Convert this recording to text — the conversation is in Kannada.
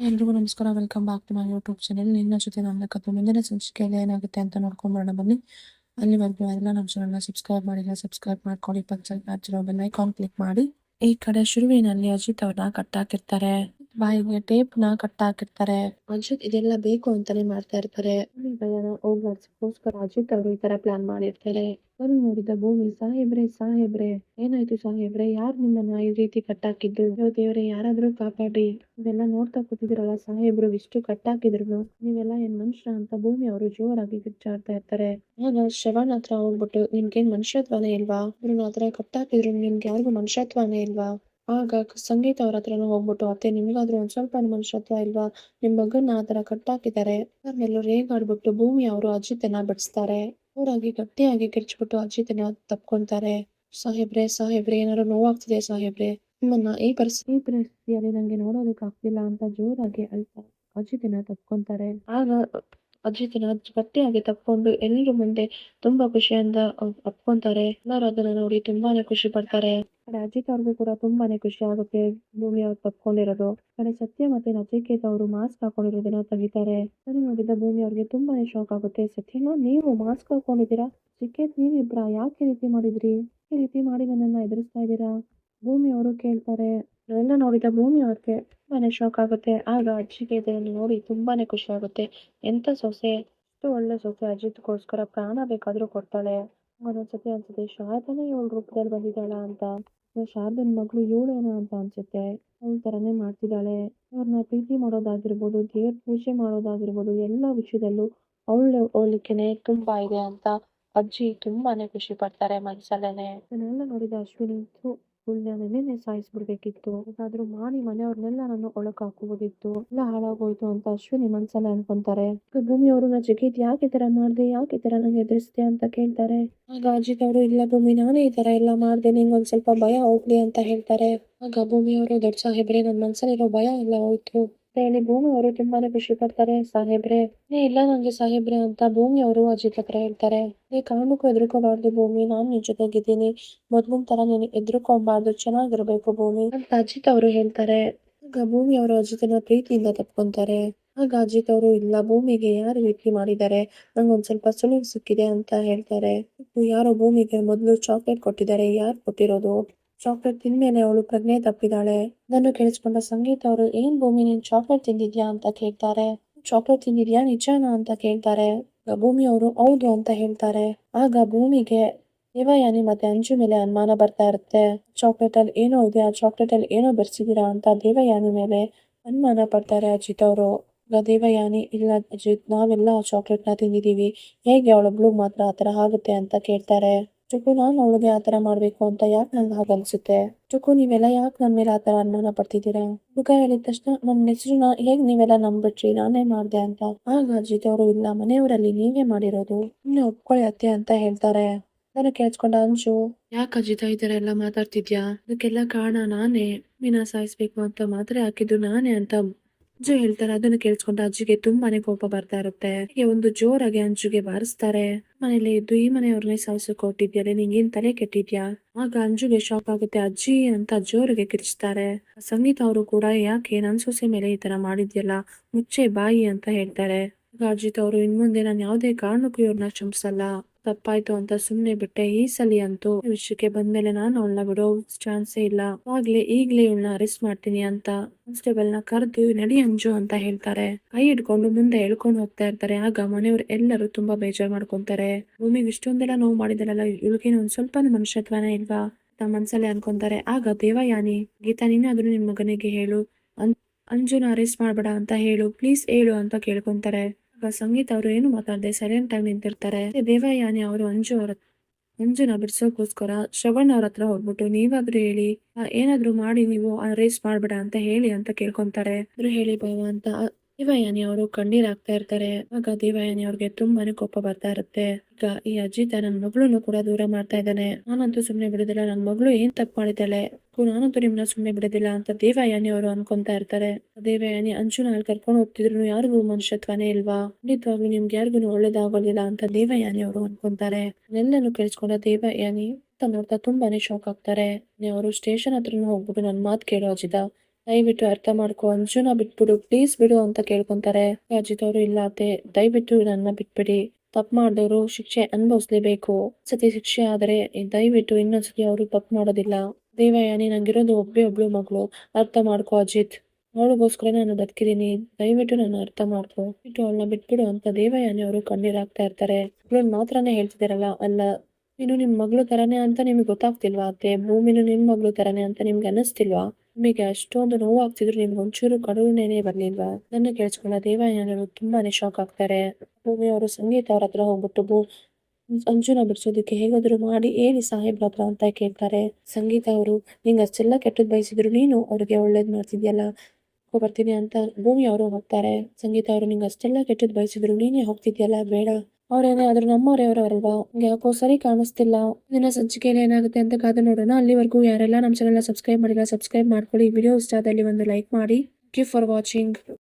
ಎಲ್ರಿಗೂ ನಮಸ್ಕಾರ. Welcome back to my YouTube channel ನಿನ್ನ ಜೊತೆ ನನ್ನ ಕಥೆ ಮುಂದಿನ ಸಂಚಿಕೆಯಲ್ಲಿ ಏನಾಗುತ್ತೆ ಅಂತ ನೋಡ್ಕೊಂಬರೋಣ ಬನ್ನಿ. ಅಲ್ಲಿವರೆಗೂ ಎಲ್ಲ ನಮ್ಮ ಚಾನಲ್ನ ಸಬ್ಸ್ಕ್ರೈಬ್ ಮಾಡಿಲ್ಲ ಸಬ್ಸ್ಕ್ರೈಬ್ ಮಾಡ್ಕೊಳ್ಳಿ. ಪಂಚಾಯತ್ ಐಕಾನ್ ಕ್ಲಿಕ್ ಮಾಡಿ. ಈ ಕಡೆ ಶುರುವಿನಲ್ಲಿ ಅಜಿತ್ ಅವ್ರನ್ನ ಕಟ್ಟಾಕಿರ್ತಾರೆ ಬಾಯಿಗೆ ಟೇಪ್ನ ಕಟ್ಟಾಕಿರ್ತಾರೆ ಅಜಿತ್ ಇದೆಲ್ಲ ಬೇಕು ಅಂತಾನೆ ಮಾಡ್ತಾ ಇರ್ತಾರೆ. ಅಜಿತ್ ಅವರು ಈ ತರ ಪ್ಲಾನ್ ಮಾಡಿರ್ತಾರೆ. ಅವರು ನೋಡಿದ ಭೂಮಿ, ಸಾಹೇಬ್ರೆ ಸಾಹೇಬ್ರೆ. ಏನಾಯ್ತು ಸಾಹೇಬ್ರೆ? ಯಾರು ನಿಮ್ಮನ್ನ ಈ ರೀತಿ ಕಟ್ಟಾಕಿದ್ದು ಅಯ್ಯೋ ದೇವ್ರೆ, ಯಾರಾದ್ರೂ ಕಾಪಾಡಿ ಇವೆಲ್ಲ ನೋಡ್ತಾ ಕೂತಿದಿರಲ್ಲ ಸಾಹೇಬ್ರು, ಇಷ್ಟು ಕಟ್ಟಾಕಿದ್ರು ನೀವೆಲ್ಲ ಏನ್ ಮನುಷ್ಯ ಅಂತ ಭೂಮಿ ಅವರು ಜೋರಾಗಿ ಕಿಚ್ಚಾಡ್ತಾ ಇರ್ತಾರೆ. ಆಗ ಶ್ರವಣ್ ಹತ್ರ ಹೋಗ್ಬಿಟ್ಟು ನಿಮ್ಗೇನ್ ಮನುಷ್ಯತ್ವನೇ ಇಲ್ವಾ? ಇವ್ರನ್ನ ಆತರ ಕಟ್ಟಾಕಿದ್ರು ನಿಮ್ಗೆ ಯಾರಿಗೂ ಮನುಷ್ಯತ್ವನೇ ಇಲ್ವಾ? ಆಗ ಸಂಗೀತ ಅವ್ರ ಹತ್ರನೂ ಹೋಗ್ಬಿಟ್ಟು, ಅತ್ತೆ, ನಿಮ್ಗಾದ್ರೂ ಒಂದ್ ಸ್ವಲ್ಪ ಮನುಷ್ಯತ್ವ ಇಲ್ವಾ? ನಿಮ್ ಮಗನ್ನ ಆ ತರ ಕಟ್ಟಾಕಿದ್ದಾರೆ. ಎಲ್ಲರೂ ರೇಗಾಡ್ಬಿಟ್ಟು ಭೂಮಿ ಅವರು ಅಜಿತನ ಬಿಡಿಸ್ತಾರೆ. ಅವರಾಗಿ ಗಟ್ಟಿಯಾಗಿ ಕಿರ್ಚ್ಬಿಟ್ಟು ಅಜಿತನ ತಪ್ಕೊಂತಾರೆ. ಸಾಹೇಬ್ರೆ ಸಾಹೇಬ್ರೆ ಏನಾರು ನೋವಾಗ್ತಿದೆ ಸಾಹೇಬ್ರೆ. ನಿಮ್ಮನ್ನ ಈ ಪರಿಸ್ಥಿತಿ ಈ ಪರಿಸ್ಥಿತಿಯಲ್ಲಿ ನಂಗೆ ನೋಡೋದಕ್ಕೆ ಆಗ್ತಿಲ್ಲ ಅಂತ ಜೋರಾಗಿ ಅಳ್ತಾ ಅಜಿತನ ತಪ್ಕೊಂತಾರೆ. ಆಗ ಅಜಿತನ ಗಟ್ಟಿಯಾಗಿ ತಪ್ಕೊಂಡು ಎಲ್ಲರ ಮುಂದೆ ತುಂಬಾ ಖುಷಿಯಿಂದ ಅಪ್ಕೊಂತಾರೆ. ಎಲ್ಲರೂ ಅದನ್ನ ನೋಡಿ ತುಂಬಾನೇ ಖುಷಿ ಪಡ್ತಾರೆ. ಅಜಿತ್ ಅವ್ರಿಗೂ ಕೂಡ ತುಂಬಾನೇ ಖುಷಿ ಆಗುತ್ತೆ ಭೂಮಿ ಅವ್ರು ತಪ್ಕೊಂಡಿರೋದು. ಕಡೆ ಸತ್ಯ ಮತ್ತೆ ನಚಿಕೇತ್ ಅವರು ಮಾಸ್ಕ್ ಹಾಕೊಂಡಿರೋದನ್ನ ತೆಗಿತಾರೆ. ಅದನ್ನ ನೋಡಿದ ಭೂಮಿ ಅವ್ರಿಗೆ ತುಂಬಾನೇ ಶಾಕ್ ಆಗುತ್ತೆ. ಸತ್ಯನ ನೀವು ಮಾಸ್ಕ್ ಹಾಕೊಂಡಿದ್ದೀರಾ? ಸಿಕ್ಕೇತ್ ನೀವಿಬ್ರಾ ಯಾಕೆ ರೀತಿ ಮಾಡಿದ್ರಿ? ಈ ರೀತಿ ಮಾಡಿ ನನ್ನನ್ನ ಎದುರಿಸ್ತಾ ಇದ್ದೀರಾ? ಭೂಮಿ ಅವರು ಕೇಳ್ತಾರೆ. ಅದೆಲ್ಲ ನೋಡಿದ ಭೂಮಿ ಅವ್ರಿಗೆ ತುಂಬಾನೇ ಶಾಕ್ ಆಗುತ್ತೆ. ಆಗ ಅಜ್ಜಿಗೆ ಇದನ್ನು ನೋಡಿ ತುಂಬಾನೇ ಖುಷಿ ಆಗುತ್ತೆ. ಎಂತ ಸೊಸೆ? ಎಷ್ಟು ಒಳ್ಳೆ ಸೊಸೆ ಅಜಿತ್ಗೋಸ್ಕರ ಪ್ರಾಣ ಬೇಕಾದ್ರೂ ಕೊಡ್ತಾಳೆ. ಒಂದೊಂದ್ಸತಿ ಅನ್ಸುತ್ತೆ ಶಾರದನ ಇವಳ ರೂಪದಲ್ಲಿ ಬಂದಿದ್ದಾಳ ಅಂತ. ಶಾರದನ ಮಗಳು ಇವಳೇನ ಅಂತ ಅನ್ಸುತ್ತೆ. ಅವಳ ತರನೇ ಮಾಡ್ತಿದ್ದಾಳೆ. ಅವ್ರನ್ನ ಪ್ರೀತಿ ಮಾಡೋದಾಗಿರ್ಬೋದು, ದೇವ್ರ ಪೂಜೆ ಮಾಡೋದಾಗಿರ್ಬೋದು, ಎಲ್ಲ ವಿಷಯದಲ್ಲೂ ಅವಳ ಹೋಲಿಕೆನೆ ತುಂಬಾ ಇದೆ ಅಂತ ಅಜ್ಜಿ ತುಂಬಾನೇ ಖುಷಿ ಪಡ್ತಾರೆ ಮನ್ಸಲ್ಲೇನೆ. ಇದನ್ನೆಲ್ಲ ನೋಡಿದ ಅಶ್ವಿನಿ ನೆನ್ನೆನೆ ಸಾಯಿಸ್ಬಿಡ್ಬೇಕಿತ್ತು. ಏನಾದ್ರೂ ಮಾಡಿ ಮನೆಯವ್ರನ್ನೆಲ್ಲ ನಾನು ಒಳಕ್ ಹಾಕೋಬೋದಿತ್ತು ಎಲ್ಲ ಹಾಳಾಗೋಯ್ತು ಅಂತ ಅಶ್ವಿನಿ ಮನ್ಸಲ್ಲೇ ಅನ್ಕೊಂತಾರೆ. ಭೂಮಿ ಅವರು ಅವ್ರನ್ನ ಜಗೀತ್ ಯಾಕೆ ತರ ಮಾಡ್ದೆ? ಯಾಕೆ ತರ ನಂಗೆ ಎದುರಿಸ್ದೆ ಅಂತ ಕೇಳ್ತಾರೆ. ಆಗ ಅಜಿತ್ ಅವರು, ಇಲ್ಲ ಭೂಮಿ, ನಾನೇ ಈ ತರ ಎಲ್ಲ ಮಾಡ್ದೆ, ನಿಂಗೊಂದ್ ಸ್ವಲ್ಪ ಭಯ ಹೋಗ್ಲಿ ಅಂತ ಹೇಳ್ತಾರೆ. ಆಗ ಭೂಮಿ ಅವರು ದೊಡ್ಡ ಸಾಹೇಬ್ರೆ ನನ್ನ ಮನ್ಸಲ್ಲಿರೋ ಭಯ ಎಲ್ಲ ಹೋಯ್ತು. ಹೇಳಿ ಭೂಮಿ ಅವರು ತುಂಬಾನೇ ಖುಷಿ ಪಡ್ತಾರೆ, ಸಾಹೇಬ್ರೆ. ಇಲ್ಲ ನಂಗೆ ಸಾಹೇಬ್ರೆ ಅಂತ ಭೂಮಿ ಅವರು ಅಜಿತ್ ಹತ್ರ ಹೇಳ್ತಾರೆ. ಏ, ಕಾರಣಕ್ಕೂ ಹೆದರ್ಕೋಬಾರ್ದು ಭೂಮಿ, ನಾನ್ ನಿನ್ ಜೊತೆಗಿದ್ದೀನಿ. ಮೊದ್ಲಿನ ತರ ನೀನು ಎದ್ರುಕೊಂಬಾರ್ದು ಚೆನ್ನಾಗಿರ್ಬೇಕು ಭೂಮಿ ಅಂತ ಅಜಿತ್ ಅವರು ಹೇಳ್ತಾರೆ. ಆಗ ಭೂಮಿ ಅವರು ಅಜಿತನ ಪ್ರೀತಿಯಿಂದ ತಪ್ಕೊಂತಾರೆ. ಆಗ ಅಜಿತ್ ಅವರು, ಇಲ್ಲ ಭೂಮಿಗೆ ಯಾರು ರೀತಿ ಮಾಡಿದ್ದಾರೆ? ನಂಗೊಂದ್ ಸ್ವಲ್ಪ ಸುಳಿವು ಸಿಕ್ಕಿದೆ ಅಂತ ಹೇಳ್ತಾರೆ. ಯಾರೋ ಭೂಮಿಗೆ ಮೊದಲು ಚಾಕ್ಲೇಟ್ ಕೊಟ್ಟಿದ್ದಾರೆ, ಯಾರು ಕೊಟ್ಟಿರೋದು? ಚಾಕ್ಲೇಟ್ ತಿಂದ್ಮೇಲೆ ಅವಳು ಪ್ರಜ್ಞೆ ತಪ್ಪಿದಾಳೆ. ಅದನ್ನು ಕೇಳಿಸ್ಕೊಂಡ ಸಂಗೀತ ಅವರು, ಏನ್ ಭೂಮಿ, ನೀನ್ ಚಾಕ್ಲೇಟ್ ತಿಂದಿದ್ಯಾ? ಅಂತ ಕೇಳ್ತಾರೆ. ಚಾಕ್ಲೇಟ್ ತಿಂದಿದ್ಯಾ? ನಿಜಾನ? ಅಂತ ಕೇಳ್ತಾರೆ. ಭೂಮಿ ಅವರು ಹೌದು ಅಂತ ಹೇಳ್ತಾರೆ. ಆಗ ಭೂಮಿಗೆ ದೇವಯಾನಿ ಮತ್ತೆ ಅಂಜು ಮೇಲೆ ಅನುಮಾನ ಬರ್ತಾ ಇರುತ್ತೆ. ಚಾಕ್ಲೇಟ್ ಅಲ್ಲಿ ಏನೋ ಇದೆ, ಆ ಚಾಕ್ಲೇಟ್ ಅಲ್ಲಿ ಏನೋ ಬೆರೆಸಿದೀರಾ ಅಂತ ದೇವಯಾನಿ ಮೇಲೆ ಅನುಮಾನ ಪಡ್ತಾರೆ ಅಜಿತ್ ಅವರು. ದೇವಯಾನಿ ಇಲ್ಲ ಅಜಿತ್, ನಾವೆಲ್ಲ ಚಾಕ್ಲೇಟ್ನ ತಿಂದಿದೀವಿ ಹೇಗೆ ಅವಳೊಬ್ಳು ಮಾತ್ರ ಆತರ ಆಗುತ್ತೆ? ಅಂತ ಕೇಳ್ತಾರೆ. ಚುಕ್ಕು ನಾನು ಅವಳಿಗೆ ಆತರ ಮಾಡ್ಬೇಕು ಅಂತ ಯಾಕೆ ನಂಗೆ ಹಾಗನ್ಸುತ್ತೆ ಚುಕ್ಕು ನೀವೆಲ್ಲ ಯಾಕೆ ನನ್ನ ಮೇಲೆ ಆತರ ಅನುಮಾನ ಪಡ್ತಿದ್ದೀರಾ? ಹುಡುಗ ಹೇಳಿದ ತಕ್ಷಣ ನನ್ನ ಹೆಸರನ್ನ ಹೇಗ್ ನೀವೆಲ್ಲ ನಂಬಿಟ್ರಿ? ನಾನೇ ಮಾಡ್ದೆ ಅಂತ. ಆಗ ಅಜಿತ್ ಅವರು, ಇಲ್ಲ, ಮನೆಯವರಲ್ಲಿ ನೀವೇ ಮಾಡಿರೋದು. ಸುಮ್ನೆ ಒಪ್ಕೊಳ್ಳಿ ಅತ್ತೆ ಅಂತ ಹೇಳ್ತಾರೆ. ನಾನು ಕೇಳಿಸ್ಕೊಂಡ ಅಂಜು ಯಾಕೆ ಅಜಿತ ಈ ಥರ ಎಲ್ಲ ಮಾತಾಡ್ತಿದ್ಯಾ? ಅದಕ್ಕೆಲ್ಲ ಕಾರಣ ನಾನೇ. ಮೀನಾ ಸಾಯಿಸ್ಬೇಕು ಅಂತ ಮಾತ್ರ ಹಾಕಿದ್ದು ನಾನೇ ಅಂತ ಅಂಜು ಹೇಳ್ತಾರೆ, ಅದನ್ನ ಕೇಳಿಸ್ಕೊಂಡ ಅಜ್ಜಿಗೆ ತುಂಬಾನೇ ಕೋಪ ಬರ್ತಾ ಇರುತ್ತೆ. ಒಂದು ಜೋರಾಗಿ ಅಂಜುಗೆ ಬಾರಿಸ್ತಾರೆ. ಮನೇಲಿ ಇದ್ದು ಈ ಮನೆಯವ್ರನ್ನೇ ಸಾಯಿಸಕ್ ಹೊಟ್ಟಿದ್ಯಲ್ಲ ನಿಂಗೇನ್ ತಲೆ ಕೆಟ್ಟಿದ್ಯಾ? ಆಗ ಅಂಜುಗೆ ಶಾಕ್ ಆಗುತ್ತೆ. ಅಜ್ಜಿ ಅಂತ ಜೋರಿಗೆ ಕಿರ್ಚ್ತಾರೆ. ಸಂಗೀತ ಅವರು ಕೂಡ, ಯಾಕೆ? ನನ್ ಸೊಸೆ ಮೇಲೆ ಈ ತರ ಮಾಡಿದ್ಯಲ್ಲ? ಮುಚ್ಚೆ ಬಾಯಿ ಅಂತ ಹೇಳ್ತಾರೆ. ಅಜಿತ್ ಅವರು ಇನ್ಮುಂದೆ ನಾನು ಯಾವುದೇ ಕಾರಣಕ್ಕೂ ಇವ್ರನ್ನ ಕ್ಷಮಿಸಲ್ಲ. ತಪ್ಪಾಯ್ತು ಅಂತ ಸುಮ್ನೆ ಬಿಟ್ಟೆ. ಈ ಸಲಿ ಅಂತೂ ವಿಷಯಕ್ಕೆ ಬಂದ್ಮೇಲೆ ನಾನು ಅವಳನ್ನ ಬಿಡೋ ಚಾನ್ಸೇ ಇಲ್ಲ. ಆಗ್ಲೇ ಈಗ್ಲೇ ಇವಳನ್ನ ಅರೆಸ್ಟ್ ಮಾಡ್ತೀನಿ ಅಂತ ಕಾನ್ಸ್ಟೇಬಲ್ ಕರೆದು ನಡಿ ಅಂಜು ಅಂತ ಹೇಳ್ತಾರೆ. ಕೈ ಹಿಡ್ಕೊಂಡು ಮುಂದೆ ಹೇಳ್ಕೊಂಡು ಹೋಗ್ತಾ ಇರ್ತಾರೆ. ಆಗ ಮನೆಯವ್ರು ಎಲ್ಲರೂ ತುಂಬಾ ಬೇಜಾರ್ ಮಾಡ್ಕೊಂತಾರೆ. ಭೂಮಿಗೆ ಇಷ್ಟೊಂದೆಲ್ಲ ನೋವು ಮಾಡಿದಳಲ್ಲ, ಇವಳಿಗೇನು ಒಂದ್ ಸ್ವಲ್ಪ ಮನುಷ್ಯತ್ವನೇ ಇಲ್ವಾ? ತಮ್ಮ ಮನ್ಸಲ್ಲಿ ಅನ್ಕೊಂತಾರೆ. ಆಗ ದೇವಯಾನಿ, ಗೀತಾ, ನೀನಾದ್ರೂ ನಿಮ್ಮ ಮಗನಿಗೆ ಹೇಳು. ಅಂಜುನ ಅರೆಸ್ಟ್ ಮಾಡ್ಬೇಡ ಅಂತ ಹೇಳು. ಪ್ಲೀಸ್ ಹೇಳು ಅಂತ ಕೇಳ್ಕೊಂತಾರೆ. ಆಗ ಸಂಗೀತ ಅವರು ಏನು ಮಾತಾಡದೆ ಸೈಲೆಂಟ್ ಆಗಿ ನಿಂತಿರ್ತಾರೆ. ದೇವಯಾನಿ ಅವರು ಅಂಜು ಅವರ ಅಂಜುನ ಬಿಡ್ಸೋಕೋಸ್ಕರ ಶ್ರವಣ್ ಅವ್ರ ಹತ್ರ ಹೋಗ್ಬಿಟ್ಟು ನೀವಾದ್ರೂ ಹೇಳಿ ಏನಾದ್ರೂ ಮಾಡಿ ನೀವು ರೇಸ್ ಮಾಡ್ಬೇಡ ಅಂತ ಹೇಳಿ ಅಂತ ಕೇಳ್ಕೊಂತಾರೆ. ಹೇಳಿ ಭವ ಅಂತ ದೇವಯಾನಿ ಅವರು ಕಣ್ಣೀರ್ ಹಾಕ್ತಾ ಇರ್ತಾರೆ. ಆಗ ದೇವಯಾನಿ ಅವ್ರಿಗೆ ತುಂಬಾನೇ ಕೋಪ ಬರ್ತಾ ಇರುತ್ತೆ. ಈಗ ಈ ಅಜ್ಜಿ ನನ್ನ ಮಗಳನ್ನು ಕೂಡ ದೂರ ಮಾಡ್ತಾ ಇದ್ದಾನೆ. ನಾನಂತೂ ಸುಮ್ನೆ ಬಿಡುದಿಲ್ಲ. ನನ್ನ ಮಗಳು ಏನ್ ತಪ್ಪು ಮಾಡಿದ್ದಾಳೆ? ನಾನಂತೂ ನಿಮ್ನ ಸುಮ್ನೆ ಬಿಡೋದಿಲ್ಲ ಅಂತ ದೇವಯಾನಿ ಅವರು ಅನ್ಕೊಂತಾ ಇರ್ತಾರೆ. ದೇವಯಾನಿ ಅಂಜುನ ಅಲ್ಲಿ ಕರ್ಕೊಂಡು ಹೋಗ್ತಿದ್ರು. ಯಾರಿಗೂ ಮನುಷ್ಯತ್ವನೇ ಇಲ್ವಾ? ಖಂಡಿತವಾಗ್ಲೂ ನಿಮ್ಗೆ ಯಾರಿಗೂ ಒಳ್ಳೇದಾಗೋದಿಲ್ಲ ಅಂತ ದೇವಯಾನಿ ಅವರು ಅನ್ಕೊಂತಾರೆ. ಎಲ್ಲನೂ ಕೇಳಿಸ್ಕೊಂಡ ದೇವಯಾನಿ ನೋಡ್ತಾ ತುಂಬಾನೇ ಶಾಕ್ ಆಗ್ತಾರೆ. ಅವರು ಸ್ಟೇಷನ್ ಹತ್ರನೂ ಹೋಗ್ಬಿಟ್ಟು ನನ್ ಮಾತು ಕೇಳೋ ಅಜಿತ. ದಯವಿಟ್ಟು ಅರ್ಥ ಮಾಡ್ಕೊ ಅಂಜುನ ಬಿಟ್ಬಿಡು. ಪ್ಲೀಸ್ ಬಿಡು ಅಂತ ಕೇಳ್ಕೊಂತಾರೆ. ಅಜಿತ್ ಅವರು, ಇಲ್ಲ ಅತ್ತೆ, ದಯವಿಟ್ಟು ನನ್ನ ಬಿಟ್ಬಿಡಿ. ತಪ್ಪು ಮಾಡಿದವರು ಶಿಕ್ಷೆ ಅನುಭವಿಸ್ಲೇಬೇಕು. ಸತಿ ಶಿಕ್ಷೆ ಆದರೆ ದಯವಿಟ್ಟು ಇನ್ನೊಂದ್ಸತಿ ಅವರು ತಪ್ಪು ಮಾಡೋದಿಲ್ಲ. ದೇವಯಾನಿ, ನಂಗಿರೋದು ಒಬ್ಬೇ ಒಬ್ಳು ಮಗಳು. ಅರ್ಥ ಮಾಡ್ಕೋ ಅಜಿತ್. ಅವಳಿಗೋಸ್ಕರ ನಾನು ಬದುಕಿದ್ದೀನಿ ದಯವಿಟ್ಟು ನಾನು ಅರ್ಥ ಮಾಡ್ಕೊ. ಬಿಟ್ಟು ಅವಳನ್ನ ಬಿಟ್ಬಿಡು ಅಂತ ದೇವಯಾನಿ ಅವರು ಕಣ್ಣೀರಾಗ್ತಾ ಇರ್ತಾರೆ. ಮಗಳನ್ನ ಮಾತ್ರನೇ ಹೇಳ್ತಿದಾರಲ್ಲ ಅಲ್ಲ. ಇನ್ನು ನಿಮ್ ಮಗಳು ತರಾನೇ ಅಂತ ನಿಮ್ಗೆ ಗೊತ್ತಾಗ್ತಿಲ್ವಾ ಅತ್ತೆ? ಭೂಮಿನು ನಿಮ್ ಮಗಳು ತರಾನೇ ಅಂತ ನಿಮ್ಗೆ ಅನ್ನಿಸ್ತಿಲ್ವಾ? ನಿಮಗೆ ಅಷ್ಟೊಂದು ನೋವಾಗ್ತಿದ್ರು ನಿಮ್ಗೆ ಒಂಚೂರು ಕರುಣೆನೇ ಬರ್ಲಿಲ್ವಾ? ನನ್ನ ಕೇಳಿಸ್ಕೊಂಡ ದೇವಯಾನರು ತುಂಬಾನೇ ಶಾಕ್ ಆಗ್ತಾರೆ. ಭೂಮಿ ಅವರು ಸಂಗೀತ ಅವ್ರ ಹತ್ರ ಹೋಗ್ಬಿಟ್ಟು ಅಂಜುನ ಬಿಡಿಸೋದಕ್ಕೆ ಹೇಗಾದ್ರು ಮಾಡಿ ಹೇಳಿ ಹತ್ರ ಅಂತ ಕೇಳ್ತಾರೆ. ಸಂಗೀತ ಅವರು, ನಿಂಗೆ ಅಷ್ಟೆಲ್ಲ ಕೆಟ್ಟದ್ ಬಯಸಿದ್ರು ನೀನು ಅವ್ರಿಗೆ ಒಳ್ಳೇದ್ ಮಾಡ್ತಿದ್ಯಲ್ಲ? ಬರ್ತೀನಿ ಅಂತ ಭೂಮಿ ಅವರು ಹೋಗ್ತಾರೆ. ಸಂಗೀತ ಅವರು, ನಿಂಗೆ ಅಷ್ಟೆಲ್ಲ ಕೆಟ್ಟದ್ ಬಯಸಿದ್ರು ನೀನೇ ಹೋಗ್ತಿದ್ಯಲ್ಲ? ಬೇಡ. ಅವ್ರೇನೇ ಆದ್ರೂ ನಮ್ಮವ್ರೆ ಅವರಲ್ವಾ? ಯಾಕೋ ಸರಿ ಕಾಣಿಸ್ತಿಲ್ಲ. ದಿನ ಸಂಚಿಕೆಯಲ್ಲಿ ಏನಾಗುತ್ತೆ ಅಂತ ಕಾದು ನೋಡೋಣ. ಅಲ್ಲಿವರೆಗೂ ಯಾರೆಲ್ಲ ನಮ್ಮ ಚಾನೆಲ್ ಸಬ್ಸ್ಕ್ರೈಬ್ ಮಾಡಿಲ್ಲ ಸಬ್ಸ್ಕ್ರೈಬ್ ಮಾಡ್ಕೊಳ್ಳಿ. ವಿಡಿಯೋ ಇಷ್ಟ ಆದಲ್ಲಿ ಒಂದು ಲೈಕ್ ಮಾಡಿ. Thank you for watching